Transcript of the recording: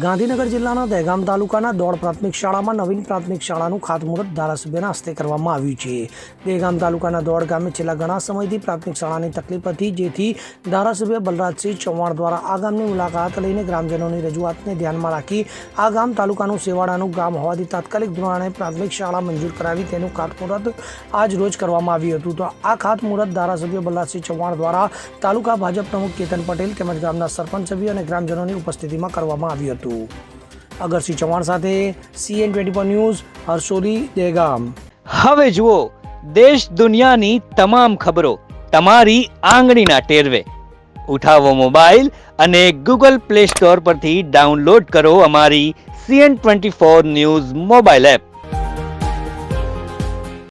ગાંધીનગર જિલ્લાના દહેગામ તાલુકાના દોડ પ્રાથમિક શાળામાં નવીન પ્રાથમિક શાળાનું ખાતમુહૂર્ત ધારાસભ્યના હસ્તે કરવામાં આવ્યું છે. દહેગામ તાલુકાના દોડ ગામે છેલ્લા ઘણા સમયથી પ્રાથમિક શાળાની તકલીફ હતી, જેથી ધારાસભ્ય બલરાજસિંહ ચૌહાણ દ્વારા આ ગામની મુલાકાત લઈને ગ્રામજનોની રજૂઆતને ધ્યાનમાં રાખી આ ગામ તાલુકાનું સેવાડાનું ગામ હોવાથી તાત્કાલિક ધોરણે પ્રાથમિક શાળા મંજૂર કરાવી તેનું ખાતમુહૂર્ત આજ રોજ કરવામાં આવ્યું હતું. તો આ ખાતમુહૂર્ત ધારાસભ્ય બલરાજસિંહ ચૌહાણ દ્વારા તાલુકા ભાજપ પ્રમુખ કેતન પટેલ તેમજ ગામના સરપંચ સભ્યો અને ગ્રામજનોની ઉપસ્થિતિમાં કરવામાં આવ્યું હતું. અગરસિંહ ચૌહાણ સાથે CN twenty four news Harsoli Dehgam હવે જુઓ, દેશ દુનિયાની તમામ ખબરો તમારી આંગળીના ટેરવે. ઉઠાવો મોબાઈલ અને ગૂગલ પ્લે સ્ટોર પરથી ડાઉનલોડ કરો અમારી CN twenty four news mobile app.